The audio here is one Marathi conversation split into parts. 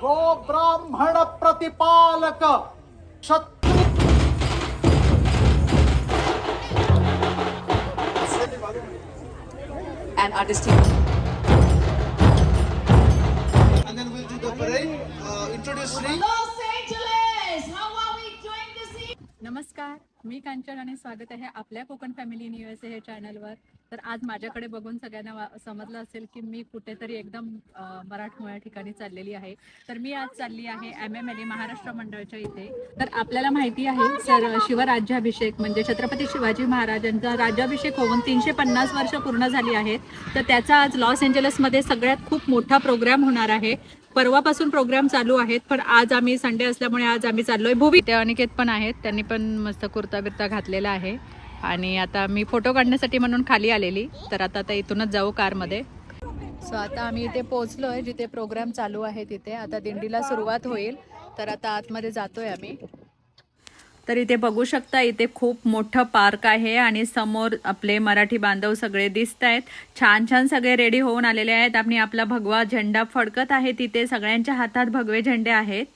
गो ब्राह्मण प्रतिपालक क्षत्रिय and artistic. And then we'll do the parade. Uh, introduce Sri. Los Angeles, how are we doing this evening? नमस्कार मी कांचन आणि स्वागत आहे आपल्या कोकण फॅमिली न्यूज हे चॅनलवर. तर आज माझ्याकडे बघून सगळ्यांना समजलं असेल की मी कुठेतरी एकदम मराठमोळ्या ठिकाणी चाललेली आहे. तर मी आज चालली आहे M M L A Maharashtra मंडळाच्या इथे. तर आपल्याला माहिती आहे सर शिवराज्याभिषेक म्हणजे छत्रपती शिवाजी महाराजांचा राज्याभिषेक होऊन तीनशे पन्नास वर्ष पूर्ण झाली आहेत. तर त्याचा आज लॉस एंजलसमध्ये सगळ्यात खूप मोठा प्रोग्राम होणार आहे. परवापासून प्रोग्राम चालू आहेत पण आज आम्ही संडे असल्यामुळे आज आम्ही चाललोय. भूवी ते अनिकेत पण आहेत त्यांनी पण मस्त कुर्ता बिर्ता घातलेला आहे. आणि आता मी फोटो काढण्यासाठी म्हणून खाली आलेली. तर आता आता इथूनच जाऊ कारमध्ये. सो आता आम्ही इथे पोहोचलोय जिथे प्रोग्राम चालू आहे तिथे. आता दिंडीला सुरुवात होईल. तर आता आतमध्ये जातोय आम्ही. तर इथे बघू शकता इथे खूप मोठं पार्क आहे आणि समोर आपले मराठी बांधव सगळे दिसत आहेत. छान छान सगळे रेडी होऊन आलेले आहेत. आणि आपला भगवा झेंडा फडकत आहे. तिथे सगळ्यांच्या हातात भगवे झेंडे आहेत.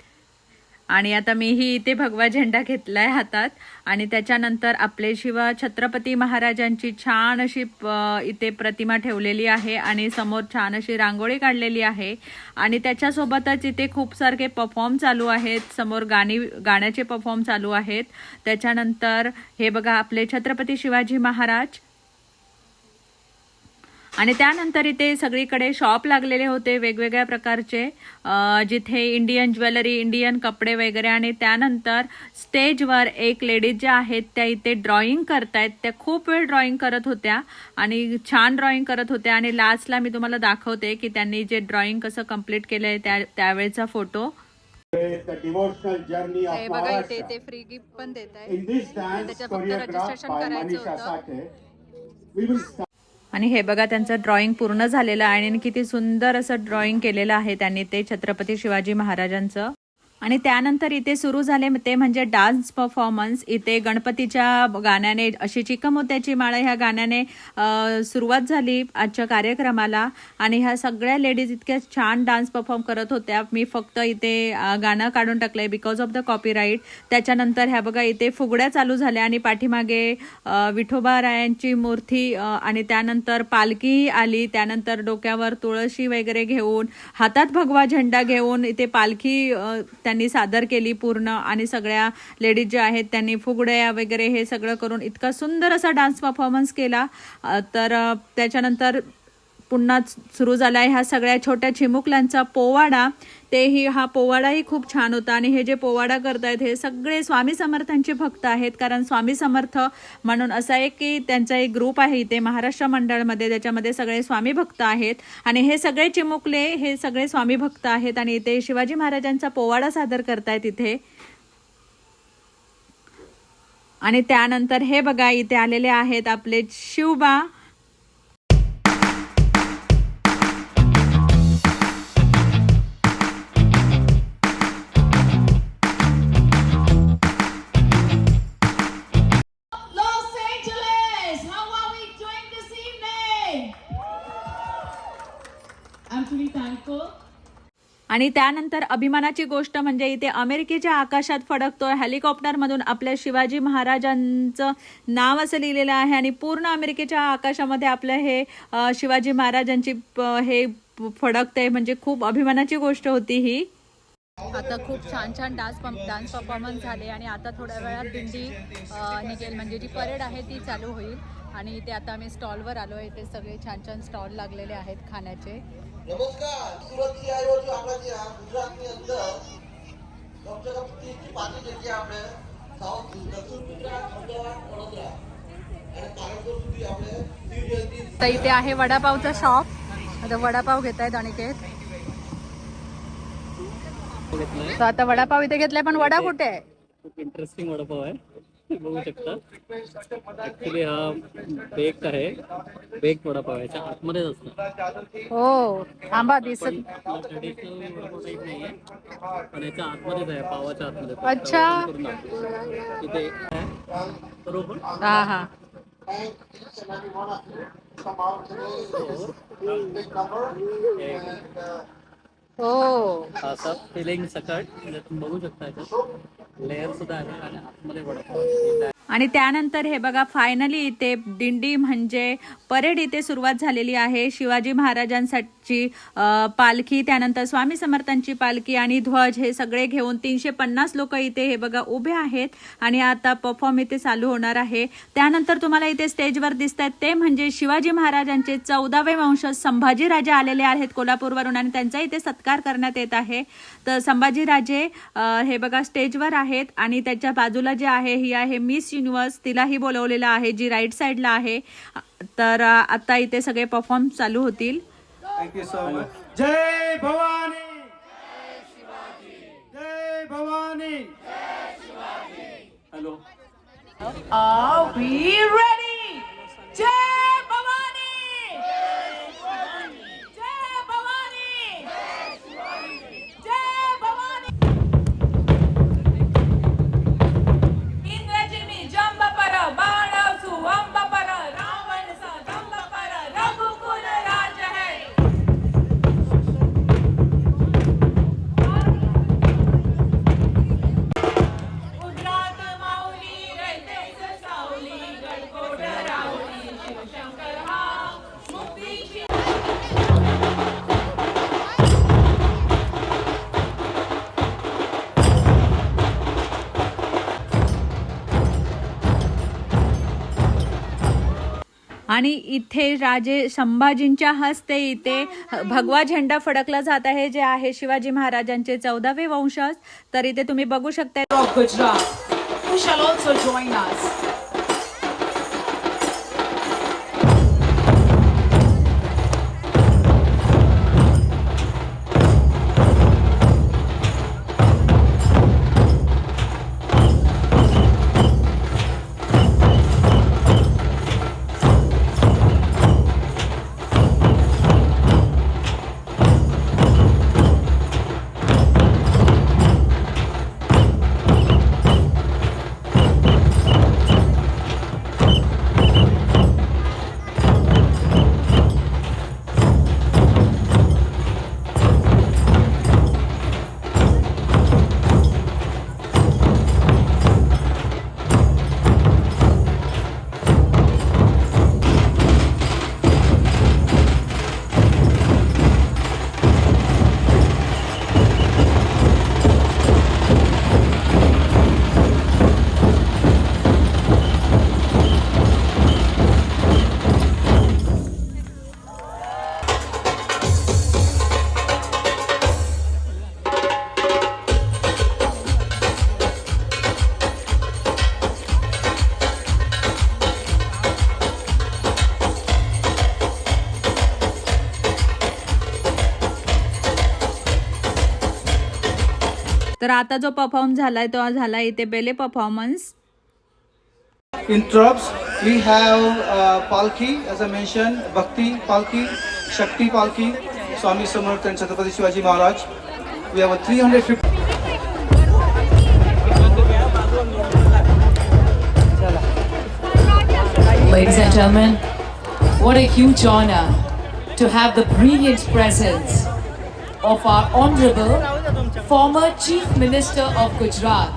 आणि आता मीही इथे भगवा झेंडा घेतलाय हातात. आणि त्याच्यानंतर आपले शिवा छत्रपती महाराजांची छान अशी इथे प्रतिमा ठेवलेली आहे आणि समोर छान अशी रांगोळी काढलेली आहे. आणि त्याच्यासोबतच इथे खूप सारखे परफॉर्म चालू आहेत. समोर गाणी गाण्याचे परफॉर्म चालू आहेत. त्याच्यानंतर हे बघा आपले छत्रपती शिवाजी महाराज. आणि त्यानंतर इथे सगळीकडे शॉप लागलेले होते वेगवेगळ्या प्रकारचे जिथे इंडियन ज्वेलरी इंडियन कपडे वगैरे आणि त्यानंतर स्टेजवर एक लेडीज ज्या आहेत त्या इथे ड्रॉइंग करतायत त्या खूप वेळ ड्रॉइंग करत होत्या आणि छान ड्रॉइंग करत होत्या आणि लास्टला मी तुम्हाला दाखवते की त्यांनी जे ड्रॉइंग कसं कंप्लीट केलंय त्या त्यावेळेचा फोटो हे बघा इथे Maharashtra. ते फ्री गिफ्ट पण देत त्याच्या फक्त by करायचं होतं. आणि हे बघा त्यांचं ड्रॉइंग पूर्ण झालेलं आहे आणि किती सुंदर असं ड्रॉइंग केलेलं आहे त्यांनी ते छत्रपती शिवाजी महाराजांचं. आणि त्यानंतर इथे सुरू झाले ते म्हणजे डान्स परफॉर्मन्स इथे गणपतीच्या गाण्याने अशी चिकमोत्याची माळ ह्या गाण्याने सुरुवात झाली आजच्या कार्यक्रमाला. आणि ह्या सगळ्या लेडीज इतक्या छान डान्स परफॉर्म करत होत्या. मी फक्त इथे गाणं काढून टाकलंय बिकॉज ऑफ द कॉपीराईट त्याच्यानंतर ह्या बघा इथे फुगड्या चालू झाल्या आणि पाठीमागे विठोबा रायांची मूर्ती आणि त्यानंतर पालखी आली. त्यानंतर डोक्यावर तुळशी वगैरे घेऊन हातात भगवा झेंडा घेऊन इथे पालखी त्यांनी सादर केली पूर्ण आणि सगळ्या लेडीज ज्या आहेत त्यांनी फुगड्या वगैरे हे सगळं करून इतका सुंदर असा डान्स परफॉर्मन्स केला. तर त्याच्यानंतर पुन्हा सुरू झाला आहे ह्या सगळ्या छोट्या चिमुकल्यांचा पोवाडा. तेही हा पोवाडाही खूप छान होता. आणि हे जे पोवाडा करतायत हे सगळे स्वामी समर्थांचे भक्त आहेत. कारण स्वामी समर्थ म्हणून असं आहे की त्यांचा एक ग्रुप आहे इथे महाराष्ट्र मंडळमध्ये त्याच्यामध्ये सगळे स्वामी भक्त आहेत. आणि हे सगळे चिमुकले हे सगळे स्वामी भक्त आहेत. आणि इथे शिवाजी महाराजांचा पोवाडा सादर करतायत इथे. आणि त्यानंतर हे बघा इथे आलेले आहेत आपले शिवबा. आणि त्यानंतर अभिमानाची गोष्ट म्हणजे इथे अमेरिकेच्या आकाशात फडकतो हेलिकॉप्टरमधून आपल्या शिवाजी महाराजांचं नाव असं लिहिलेलं आहे आणि पूर्ण अमेरिकेच्या आकाशामध्ये आपलं हे शिवाजी महाराजांची हे फडकतंय म्हणजे खूप अभिमानाची गोष्ट होती ही. आता खूप छान छान डान्स डान्स परफॉर्मन्स झाले आणि आता थोड्या वेळात दिंडी निघेल. म्हणजे जी परेड आहे ती चालू होईल. आणि इथे आता आम्ही स्टॉलवर आलो आहे इथे सगळे छान छान स्टॉल लागलेले आहेत खाण्याचे. નમસ્કાર સુરતથી આવ્યો છું આપણા જે આ ગુજરાતની અંદર કમસે કમ ત્રીસથી પાંત્રીસ જગ્યા આપણે સાઉથ દક્ષિણ ગુજરાત અમદાવાદ વડોદરા અને કારણપુર સુધી આપણે શિવ જયંતિ तर इथे आहे वडापावचा शॉप आता वडापाव घेत आहेत अनिकेत तर आता वडापाव इथे घेतलाय पण वडा कुठे आहे खूप इंटरेस्टिंग वडापाव आहे बघू शकता. ऍक्च्युली हा बेक आहे. बेक वडापाव आहे याच्या आतमध्येच असतं हो आंबा दिसत ट्रेडिशनल वडापाव टाईप नाही आहे पण याच्या आतमध्येच आहे पावाच्या आतमध्ये. अच्छा. करून दाखवतो. इथे आहे. बरोबर? हा हा. हो असं फिलिंग सकट म्हणजे तुम्ही बघू शकता लेअर सुद्धा आहे आणि आतमध्ये वडापाव आहे. आणि त्यानंतर हे बघा फायनली इथे दिंडी म्हणजे परेड इथे सुरुवात झालेली आहे. शिवाजी महाराजांसाठी पालखी त्यानंतर स्वामी समर्थांची पालखी आणि ध्वज हे सगळे घेऊन तीनशे पन्नास लोक इथे हे बघा उभे आहेत आणि आता परफॉर्म इथे चालू होणार आहे. त्यानंतर तुम्हाला इथे स्टेजवर दिसत आहेत ते म्हणजे शिवाजी महाराजांचे चौदावे वंशज संभाजीराजे आलेले आहेत कोल्हापूरवरून आणि त्यांचा इथे सत्कार करण्यात येत आहे. तर संभाजीराजे हे बघा स्टेजवर आहेत आणि त्याच्या बाजूला जे आहे ही आहे मिस युनिवर्स तिलाही बोलवलेलं आहे जी राईट साईडला आहे. तर आता इथे सगळे परफॉर्म चालू होतील. थँक्यू सो मच जय भवानी! जय भवानी! हॅलो आणि इथे राजे संभाजींच्या हस्ते इथे भगवा झेंडा फडकला जात आहे जे आहे शिवाजी महाराजांचे चौदावे वंशज. तर इथे तुम्ही बघू शकता तर आता जो परफॉर्म झालाय तो झाला इथे पहिले performance in ट्रब्स we have palkhi as a mention Bhakti palkhi Shakti palkhi Swami Samarth and Chhatrapati Shivaji Maharaj we have three hundred fifty Ladies and gentlemen, what a huge honor to have the brilliant presence of our honorable former Chief Minister of Gujarat,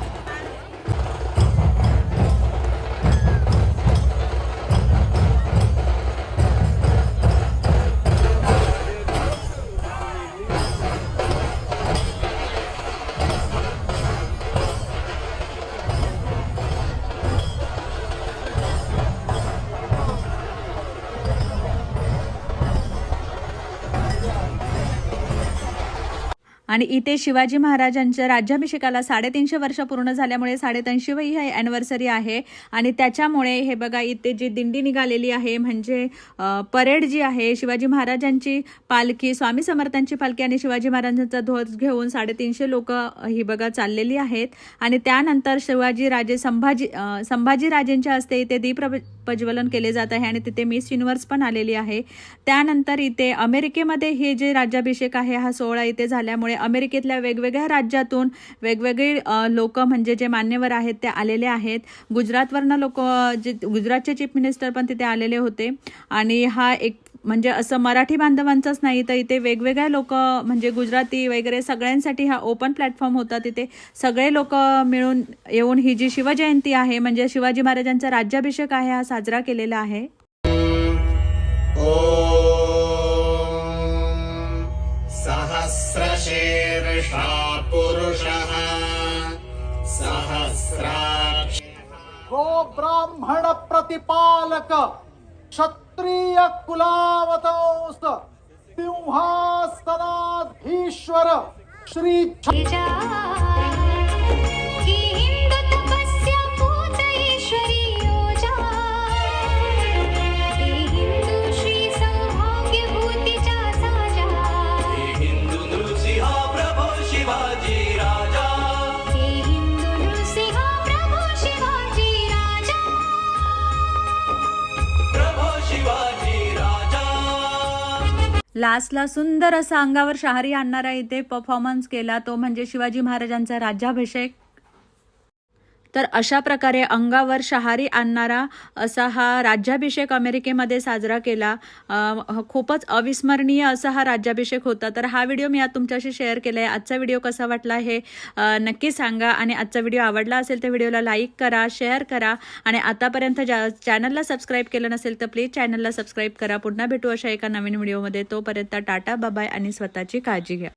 आणि इथे शिवाजी महाराजांच्या राज्याभिषेकाला साडेतीनशे वर्ष पूर्ण झाल्यामुळे साडेतीनशेवी ही अॅनिव्हर्सरी आहे. आणि त्याच्यामुळे हे बघा इथे जी दिंडी निघालेली आहे म्हणजे परेड जी आहे शिवाजी महाराजांची पालखी स्वामी समर्थांची पालखी आणि शिवाजी महाराजांचा ध्वज घेऊन साडेतीनशे लोक ही बघा चाललेली आहेत. आणि त्यानंतर शिवाजी राजे संभाजी संभाजीराजेंच्या हस्ते इथे दीप प्रज्वलन केले जात आहे आणि तिथे मिस युनिव्हर्स पण आलेली आहे. त्यानंतर इथे अमेरिकेमध्ये हे जे राज्याभिषेक आहे हा सोहळा इथे झाल्यामुळे अमेरिकेतल्या वेगवेगळ्या राज्यातून वेगवेगळे लोक म्हणजे जे मान्यवर आहेत ते आलेले आहेत. गुजरातवरनं लोक जे गुजरातचे चीफ मिनिस्टर पण तिथे आलेले होते. आणि हा एक म्हणजे असं मराठी बांधवांचंच नाही तर इथे वेगवेगळ्या लोक म्हणजे गुजराती वगैरे सगळ्यांसाठी हा ओपन प्लॅटफॉर्म होता. तिथे सगळे लोक मिळून येऊन ही जी शिवजयंती आहे म्हणजे शिवाजी महाराजांचा राज्याभिषेक आहे हा साजरा केलेला आहे. सहस्रशीर्षा पुरुषः सहस्राक्ष गो ब्राह्मण प्रतिपालक। क्षत्रिय कुलावतोस्त सिंहासनाधीश्वर श्री की हिंदू तपस्या पूजयेश्वरी लास्टला सुंदर असा अंगावर शहारी आणणारा इथे परफॉर्मन्स केला. तो म्हणजे शिवाजी महाराजांचा राज्याभिषेक. तर अशा प्रकारे अंगावर शहारी आणणारा असा हा राज्याभिषेक अमेरिकेमध्ये साजरा केला. खूपच अविस्मरणीय असा हा राज्याभिषेक होता. तर हा व्हिडिओ मी आज तुमच्याशी शेअर केला आहे आजचा व्हिडिओ कसा वाटला हे नक्की सांगा. आणि आजचा व्हिडिओ आवडला असेल तर व्हिडिओला लाईक करा शेअर करा. आणि आतापर्यंत ज्या चॅनलला सबस्क्राईब केलं नसेल तर प्लीज चॅनलला सबस्क्राईब करा. पुन्हा भेटू अशा एका नवीन व्हिडिओमध्ये. तोपर्यंत टाटा बाबाय आणि स्वतःची काळजी घ्या.